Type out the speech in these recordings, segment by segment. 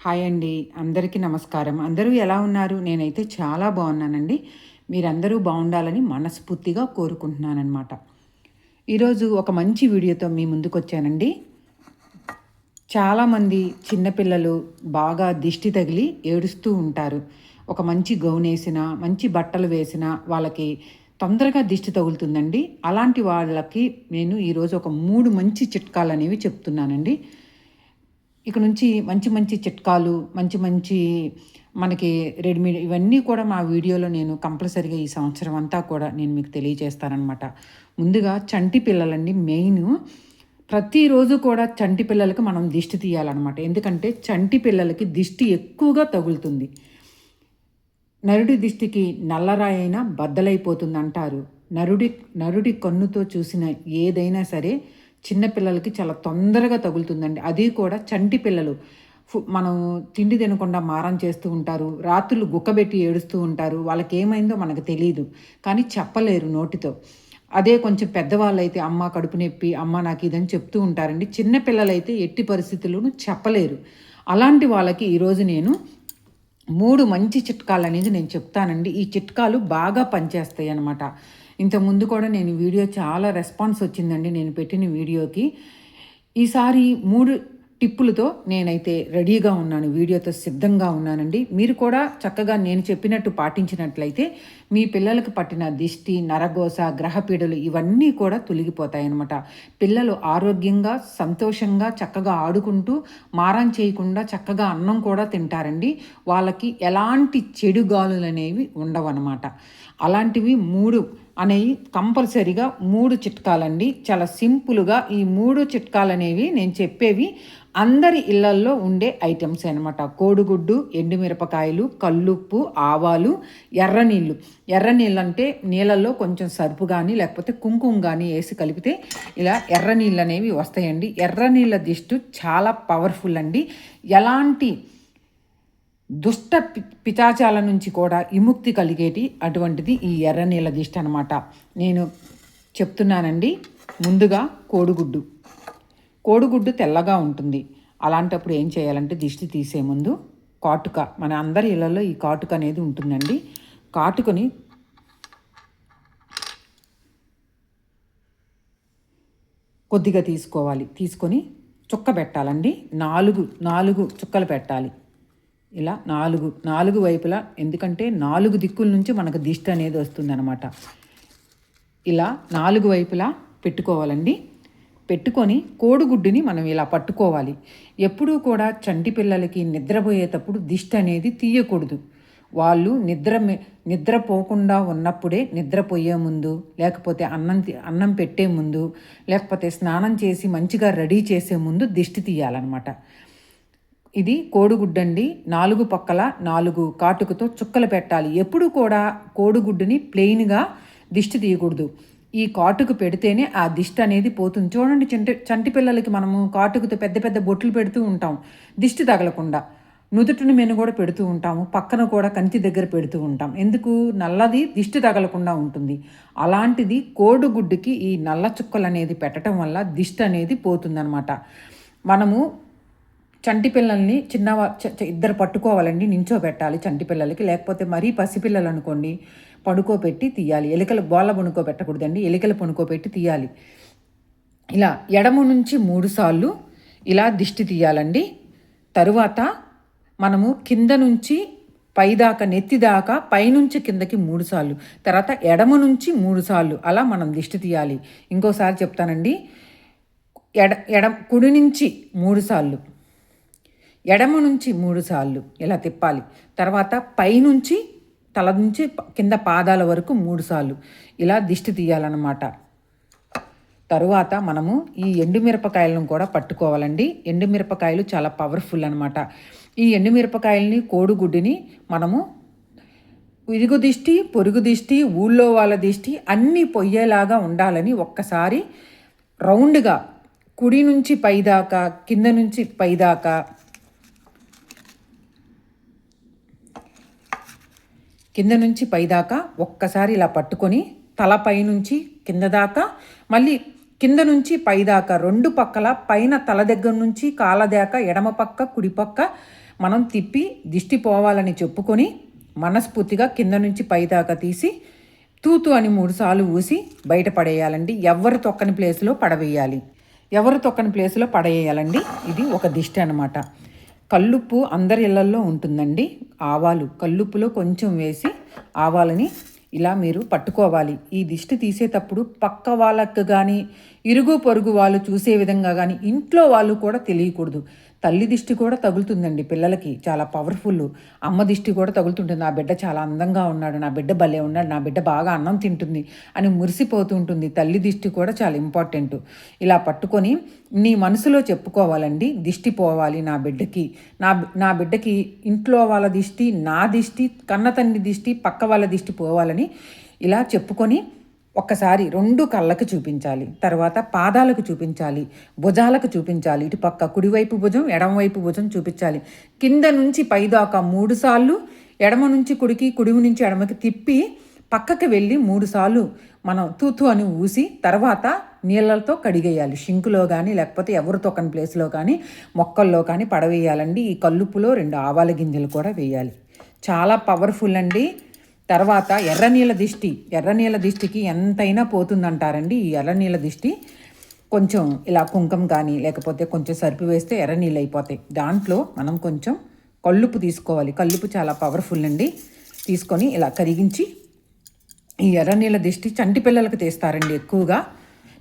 Hi అండి. అందరికీ నమస్కారం. అందరూ ఎలా ఉన్నారు? నేనైతే చాలా బాగున్నానండి. మీరందరూ బాగుండాలని మనస్ఫూర్తిగా కోరుకుంటున్నానమాట ఈరోజు ఒక మంచి వీడియోతో మీ ముందుకు వచ్చానండి చాలామంది చిన్నపిల్లలు బాగా దిష్టి తగిలి ఏడుస్తూ ఉంటారు. ఒక మంచి గౌన్ వేసిన మంచి బట్టలు వేసిన వాళ్ళకి తొందరగా దిష్టి తగులుతుందండి. అలాంటి వాళ్ళకి నేను ఈరోజు ఒక మూడు మంచి చిట్కాలు అనేవి చెప్తున్నానండి. ఇక నుంచి మంచి మంచి చిట్కాలు మంచి మంచి మనకి రెడీమేడ్ ఇవన్నీ కూడా మా వీడియోలో నేను కంపల్సరీగా ఈ సంవత్సరం అంతా కూడా నేను మీకు తెలియజేస్తానమాట ముందుగా చంటి పిల్లలండి మెయిన్. ప్రతిరోజు కూడా చంటి పిల్లలకి మనం దిష్టి తీయాలన్నమాట. ఎందుకంటే చంటి పిల్లలకి దిష్టి ఎక్కువగా తగులుతుంది. నరుడి దిష్టికి నల్లరాయి అయినా బద్దలైపోతుంది అంటారు నరుడి నరుడి కన్నుతో చూసిన ఏదైనా సరే చిన్నపిల్లలకి చాలా తొందరగా తగులుతుందండి. అది కూడా చంటి పిల్లలు. మనం తిండి తినకుండా మారం చేస్తూ ఉంటారు. రాత్రులు గుక్కబెట్టి ఏడుస్తూ ఉంటారు. వాళ్ళకి ఏమైందో మనకు తెలియదు కానీ చెప్పలేరు నోటితో. అదే కొంచెం పెద్దవాళ్ళు అయితే అమ్మ కడుపు నొప్పి అమ్మ నాకు ఇదని చెప్తూ ఉంటారండి. చిన్నపిల్లలైతే ఎట్టి పరిస్థితుల్లోనూ చెప్పలేరు. అలాంటి వాళ్ళకి ఈరోజు నేను మూడు మంచి చిట్కాలు అనేది నేను చెప్తానండి. ఈ చిట్కాలు బాగా పనిచేస్తాయి అన్నమాట ఇంతకుముందు కూడా నేను వీడియో చాలా రెస్పాన్స్ వచ్చిందండి నేను పెట్టిన వీడియోకి. ఈసారి మూడు టిప్పులతో నేనైతే రెడీగా ఉన్నాను వీడియోతో సిద్ధంగా ఉన్నానండి. మీరు కూడా చక్కగా నేను చెప్పినట్టు పాటించినట్లయితే మీ పిల్లలకు పట్టిన దిష్టి నరగోస గ్రహపీడలు ఇవన్నీ కూడా తొలగిపోతాయన్నమాట. పిల్లలు ఆరోగ్యంగా సంతోషంగా చక్కగా ఆడుకుంటూ మారం చేయకుండా చక్కగా అన్నం కూడా తింటారండి. వాళ్ళకి ఎలాంటి చెడు గాలులు అనేవి ఉండవన్నమాట. అలాంటివి మూడు అనేవి కంపల్సరీగా మూడు చిట్కాలండి. చాలా సింపుల్గా ఈ మూడు చిట్కాలు అనేవి నేను చెప్పేవి అందరి ఇళ్ళల్లో ఉండే ఐటమ్స్ అనమాట కోడిగుడ్డు ఎండుమిరపకాయలు కల్లుప్పు ఆవాలు ఎర్ర నీళ్ళు. ఎర్ర నీళ్ళు అంటే నీళ్ళల్లో కొంచెం సరుపు కానీ లేకపోతే కుంకుమ కానీ వేసి కలిపితే ఇలా ఎర్ర నీళ్ళు అనేవి వస్తాయండి. ఎర్ర నీళ్ళ దిష్టు చాలా పవర్ఫుల్ అండి. ఎలాంటి దుష్ట పిచాచాల నుంచి కూడా విముక్తి కలిగేటి అటువంటిది ఈ ఎర్ర నీళ్ళ దిష్టి అనమాట నేను చెప్తున్నానండి ముందుగా కోడిగుడ్డు. కోడిగుడ్డు తెల్లగా ఉంటుంది. అలాంటప్పుడు ఏం చేయాలంటే దిష్టి తీసే ముందు కాటుక మన అందరి ఇళ్ళలో ఈ కాటుక అనేది ఉంటుందండి. కాటుకని కొద్దిగా తీసుకోవాలి. తీసుకొని చుక్క పెట్టాలండి. నాలుగు నాలుగు చుక్కలు పెట్టాలి. ఇలా నాలుగు నాలుగు వైపులా ఎందుకంటే నాలుగు దిక్కుల నుంచి మనకు దిష్టి అనేది వస్తుందన్నమాట. ఇలా నాలుగు వైపులా పెట్టుకోవాలండి. పెట్టుకొని కోడిగుడ్డుని మనం ఇలా పట్టుకోవాలి. ఎప్పుడూ కూడా చంటి పిల్లలకి నిద్రపోయేటప్పుడు దిష్టి అనేది తీయకూడదు. వాళ్ళు నిద్ర నిద్రపోకుండా ఉన్నప్పుడే నిద్రపోయే ముందు లేకపోతే అన్నం అన్నం పెట్టే ముందు లేకపోతే స్నానం చేసి మంచిగా రెడీ చేసే ముందు దిష్టి తీయాలన్నమాట. ఇది కోడిగుడ్డండి. నాలుగు పక్కల నాలుగు కాటుకతో చుక్కలు పెట్టాలి. ఎప్పుడు కూడా కోడిగుడ్డుని ప్లెయిన్గా దిష్టి తీయకూడదు. ఈ కాటుకు పెడితేనే ఆ దిష్టి అనేది పోతుంది. చూడండి చంటి చంటి పిల్లలకి మనము కాటుకుతో పెద్ద పెద్ద బొట్లు పెడుతూ ఉంటాం. దిష్టి తగలకుండా. నుదుటిని మెను కూడా పెడుతూ ఉంటాము. పక్కన కూడా కంటి దగ్గర పెడుతూ ఉంటాం. ఎందుకు? నల్లది దిష్టి తగలకుండా ఉంటుంది. అలాంటిది కోడిగుడ్డుకి ఈ నల్ల చుక్కలు అనేది పెట్టడం వల్ల దిష్టి అనేది పోతుందన్నమాట. మనము చంటి పిల్లల్ని చిన్న ఇద్దరు పట్టుకోవాలండి నించోబెట్టాలి చంటి పిల్లలకి. లేకపోతే మరీ పసిపిల్లలు అనుకోండి పడుకోబెట్టి తీయాలి. ఎలికలు బోళ్ళ పనుకోబెట్టకూడదండి ఎలికలు పడుకోబెట్టి తీయాలి. ఇలా ఎడమ నుంచి మూడు సార్లు ఇలా దిష్టి తీయాలండి. తరువాత మనము కింద నుంచి పైదాకా నెత్తిదాకా పైనుంచి కిందకి మూడు సార్లు. తర్వాత ఎడమ నుంచి మూడు సార్లు అలా మనం దిష్టి తీయాలి. ఇంకోసారి చెప్తానండి. ఎడ ఎడ కుడి నుంచి మూడు సార్లు. ఎడమ నుంచి మూడుసార్లు ఇలా తిప్పాలి. తర్వాత పైనుంచి తల నుంచి కింద పాదాల వరకు మూడుసార్లు ఇలా దిష్టి తీయాలన్నమాట. తరువాత మనము ఈ ఎండుమిరపకాయలను కూడా పట్టుకోవాలండి. ఎండుమిరపకాయలు చాలా పవర్ఫుల్ అనమాట ఈ ఎండుమిరపకాయలని కోడిగుడ్డిని మనము ఇరుగు దిష్టి పొరుగు దిష్టి ఊళ్ళో వాళ్ళ దిష్టి అన్నీ పొయ్యేలాగా ఉండాలని ఒక్కసారి రౌండ్గా కుడి నుంచి పైదాకా కింద నుంచి పైదాకా కింద నుంచి పైదాకా ఒక్కసారి ఇలా పట్టుకొని తలపై నుంచి కింద దాకా మళ్ళీ కింద నుంచి పైదాకా రెండు పక్కల పైన తల దగ్గర నుంచి కాళ్ళ దాకా ఎడమ పక్క కుడిపక్క మనం తిప్పి దిష్టి పోవాలని చెప్పుకొని మనస్ఫూర్తిగా కింద నుంచి పైదాకా తీసి తూతు అని మూడుసార్లు ఊసి బయట పడేయాలండి. ఎవరు తొక్కని ప్లేస్లో పడవేయాలి? ఎవరు తొక్కని ప్లేస్లో పడేయాలండి? ఇది ఒక దిష్టి అనమాట కల్లుప్పు అందరి ఇళ్ళల్లో ఉంటుందండి. ఆవాలు కల్లుప్పులో కొంచెం వేసి ఆవాలని ఇలా మీరు పట్టుకోవాలి. ఈ దిష్టి తీసేటప్పుడు పక్క వాళ్ళకు కానీ ఇరుగు పొరుగు వాళ్ళు చూసే విధంగా కానీ ఇంట్లో వాళ్ళు కూడా తెలియకూడదు. తల్లి దిష్టి కూడా తగులుతుందండి పిల్లలకి చాలా పవర్ఫుల్. అమ్మ దిష్టి కూడా తగులుతుంటుంది. నా బిడ్డ చాలా అందంగా ఉన్నాడు నా బిడ్డ భలే ఉన్నాడు నా బిడ్డ బాగా అన్నం తింటుంది అని మురిసిపోతూ ఉంటుంది. తల్లి దిష్టి కూడా చాలా ఇంపార్టెంట్. ఇలా పట్టుకొని నీ మనసులో చెప్పుకోవాలండి దిష్టి పోవాలి నా బిడ్డకి. నా నా బిడ్డకి ఇంట్లో వాళ్ళ దిష్టి నా దిష్టి కన్న తండ్రి దిష్టి పక్క వాళ్ళ దిష్టి పోవాలని ఇలా చెప్పుకొని ఒక్కసారి రెండు కళ్ళకు చూపించాలి తర్వాత పాదాలకు చూపించాలి భుజాలకు చూపించాలి ఇటు పక్క కుడివైపు భుజం ఎడమవైపు భుజం చూపించాలి. కింద నుంచి పైదాకా మూడు సార్లు ఎడమ నుంచి కుడికి కుడివి నుంచి ఎడమకి తిప్పి పక్కకి వెళ్ళి మూడుసార్లు మనం తూతు అని ఊసి తర్వాత నీళ్ళతో కడిగేయాలి. షింకులో కానీ లేకపోతే ఎవరు తొక్కని ప్లేస్లో కానీ మొక్కల్లో కానీ పడవేయాలండి. ఈ కల్లుపులో రెండు ఆవాల గింజలు కూడా వేయాలి. చాలా పవర్ఫుల్ అండి. తర్వాత ఎర్రనీళ్ళ దిష్టి. ఎర్రనీళ్ళ దిష్టికి ఎంతైనా పోతుందంటారండి ఈ ఎర్రనీళ్ళ దిష్టి. కొంచెం ఇలా కుంకం కానీ లేకపోతే కొంచెం సరిపి వేస్తే ఎర్రనీళ్ళు అయిపోతాయి. దాంట్లో మనం కొంచెం కల్లుపు తీసుకోవాలి. కల్లుపు చాలా పవర్ఫుల్ అండి. తీసుకొని ఇలా కరిగించి ఈ ఎర్రనీళ్ళ దిష్టి చంటి పిల్లలకు తీస్తారండి ఎక్కువగా.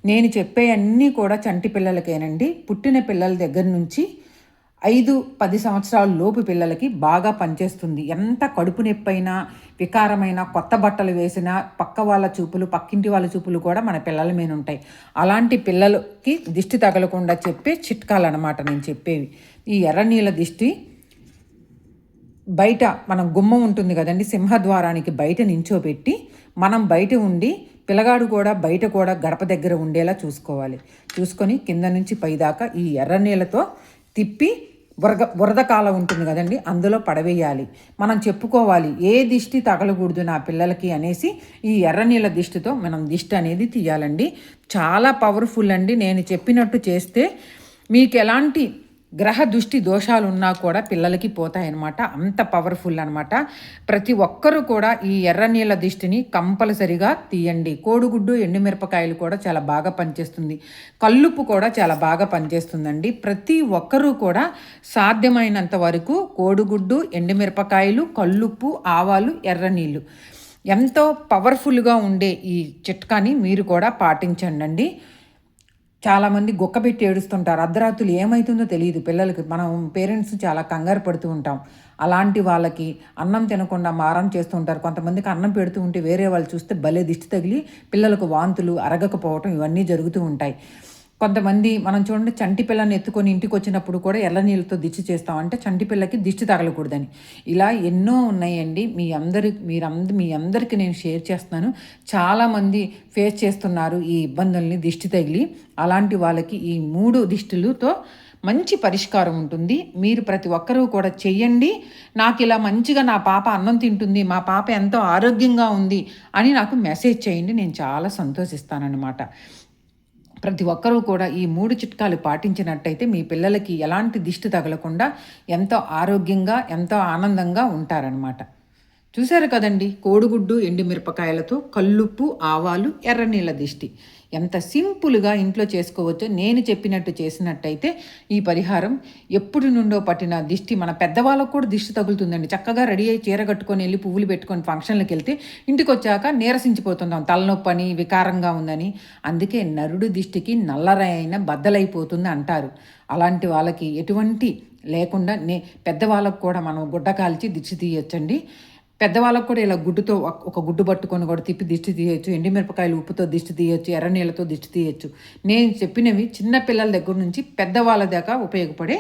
నేను చెప్పే అన్నీ కూడా చంటి పిల్లలకేనండి. పుట్టిన పిల్లల దగ్గర నుంచి ఐదు పది సంవత్సరాల లోపు పిల్లలకి బాగా పనిచేస్తుంది. ఎంత కడుపు నొప్పైనా వికారమైన కొత్త బట్టలు వేసినా పక్క వాళ్ళ చూపులు పక్కింటి వాళ్ళ చూపులు కూడా మన పిల్లల మీద ఉంటాయి. అలాంటి పిల్లలకి దిష్టి తగలకుండా చెప్పే చిట్కాలు అనమాట నేను చెప్పేవి. ఈ ఎర్రనీళ్ళ దిష్టి బయట మనం గుమ్మం ఉంటుంది కదండి సింహద్వారానికి బయట నించోబెట్టి మనం బయట ఉండి పిల్లగాడు కూడా బయట కూడా గడప దగ్గర ఉండేలా చూసుకోవాలి. చూసుకొని కింద నుంచి పైదాకా ఈ ఎర్ర నీళ్ళతో తిప్పి బురద బురద కాలం ఉంటుంది కదండి అందులో పడవేయాలి. మనం చెప్పుకోవాలి ఏ దిష్టి తగలకూడదు నా పిల్లలకి అనేసి ఈ ఎర్రనీళ్ళ దిష్టితో మనం దిష్టి అనేది తీయాలండి. చాలా పవర్ఫుల్ అండి. నేను చెప్పినట్టు చేస్తే మీకు ఎలాంటి గ్రహ దృష్టి దోషాలున్నా కూడా పిల్లలకి పోతాయన్నమాట. అంత పవర్ఫుల్ అనమాట ప్రతి ఒక్కరూ కూడా ఈ ఎర్ర నీళ్ళ దిష్టిని కంపల్సరిగా తీయండి. కోడిగుడ్డు ఎండుమిరపకాయలు కూడా చాలా బాగా పనిచేస్తుంది. కల్లుపు కూడా చాలా బాగా పనిచేస్తుందండి. ప్రతి ఒక్కరూ కూడా సాధ్యమైనంత వరకు కోడిగుడ్డు ఎండుమిరపకాయలు కల్లుప్పు ఆవాలు ఎర్ర నీళ్ళు ఎంతో పవర్ఫుల్గా ఉండే ఈ చిట్కాని మీరు కూడా పాటించండి చాలామంది గొక్క పెట్టి ఏడుస్తుంటారు. అర్ధరాత్రులు ఏమవుతుందో తెలియదు పిల్లలకి. మనం పేరెంట్స్ చాలా కంగారు పడుతూ ఉంటాం. అలాంటి వాళ్ళకి అన్నం తినకుండా మారం చేస్తూ ఉంటారు. కొంతమందికి అన్నం పెడుతూ ఉంటే వేరే వాళ్ళు చూస్తే భలే దిష్టి తగిలి పిల్లలకు వాంతులు అరగకపోవటం ఇవన్నీ జరుగుతూ ఉంటాయి. కొంతమంది మనం చూడండి చంటి పిల్లని ఎత్తుకొని ఇంటికి వచ్చినప్పుడు కూడా ఎర్ర నీళ్ళతో దిష్టి చేస్తాం. అంటే చంటి పిల్లకి దిష్టి తగలకూడదని. ఇలా ఎన్నో ఉన్నాయండి. మీ అందరి మీరంద మీ అందరికీ నేను షేర్ చేస్తున్నాను. చాలామంది ఫేస్ చేస్తున్నారు ఈ ఇబ్బందుల్ని దిష్టి తగిలి. అలాంటి వాళ్ళకి ఈ మూడు దిష్టిలతో మంచి పరిష్కారం ఉంటుంది. మీరు ప్రతి ఒక్కరూ కూడా చెయ్యండి. నాకు ఇలా మంచిగా నా పాప అన్నం తింటుంది మా పాప ఎంతో ఆరోగ్యంగా ఉంది అని నాకు మెసేజ్ చేయండి. నేను చాలా సంతోషిస్తానన్నమాట. ప్రతి ఒక్కరూ కూడా ఈ మూడు చిట్కాలు పాటించినట్టయితే మీ పిల్లలకి ఎలాంటి దిష్టి తగలకుండా ఎంతో ఆరోగ్యంగా ఎంతో ఆనందంగా ఉంటారనమాట చూశారు కదండి? కోడిగుడ్డు ఎండుమిరపకాయలతో కల్లుప్పు ఆవాలు ఎర్రనీళ్ళ దిష్టి. ఎంత సింపుల్గా ఇంట్లో చేసుకోవచ్చో నేను చెప్పినట్టు చేసినట్టయితే ఈ పరిహారం ఎప్పుడు నుండో పట్టిన దిష్టి. మన పెద్దవాళ్ళకు కూడా దిష్టి తగులుతుందండి. చక్కగా రెడీ అయ్యి చీర కట్టుకొని వెళ్ళి పువ్వులు పెట్టుకొని ఫంక్షన్లకు వెళ్తే ఇంటికి వచ్చాక నీరసించిపోతుందాం అని వికారంగా ఉందని. అందుకే నరుడు దిష్టికి నల్లరైన బద్దలైపోతుంది అంటారు. అలాంటి వాళ్ళకి ఎటువంటి లేకుండా నే పెద్దవాళ్ళకు కూడా మనం గుడ్డ కాల్చి దిష్టి తీయొచ్చండి. పెద్దవాళ్ళకు కూడా ఇలా గుడ్డుతో ఒక గుడ్డు పట్టుకొని కూడా తిప్పి దిష్టి తీయచ్చు ఎండిమిరపకాయలు ఉప్పుతో దిష్టి తీయచ్చు ఎర్ర నీళ్ళతో దిష్టి తీయచ్చు. నేను చెప్పినవి చిన్న పిల్లల దగ్గర నుంచి పెద్దవాళ్ళ దాకా ఉపయోగపడే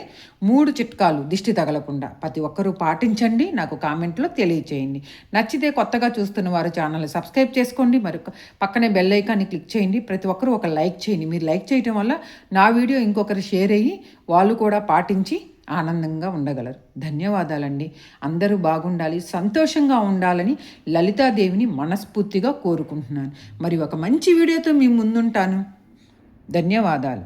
మూడు చిట్కాలు దిష్టి తగలకుండా. ప్రతి ఒక్కరూ పాటించండి నాకు కామెంట్లో తెలియచేయండి. నచ్చితే కొత్తగా చూస్తున్న వారు ఛానల్ సబ్స్క్రైబ్ చేసుకోండి మరి పక్కనే బెల్ ఐకాన్ని క్లిక్ చేయండి. ప్రతి ఒక్కరూ ఒక లైక్ చేయండి. మీరు లైక్ చేయడం వల్ల నా వీడియో ఇంకొకరు షేర్ అయ్యి వాళ్ళు కూడా పాటించి ఆనందంగా ఉండగలరు. ధన్యవాదాలండి. అందరూ బాగుండాలి సంతోషంగా ఉండాలని లలితాదేవిని మనస్ఫూర్తిగా కోరుకుంటున్నాను. మరి ఒక మంచి వీడియోతో మీ ముందుంటాను. ధన్యవాదాలు.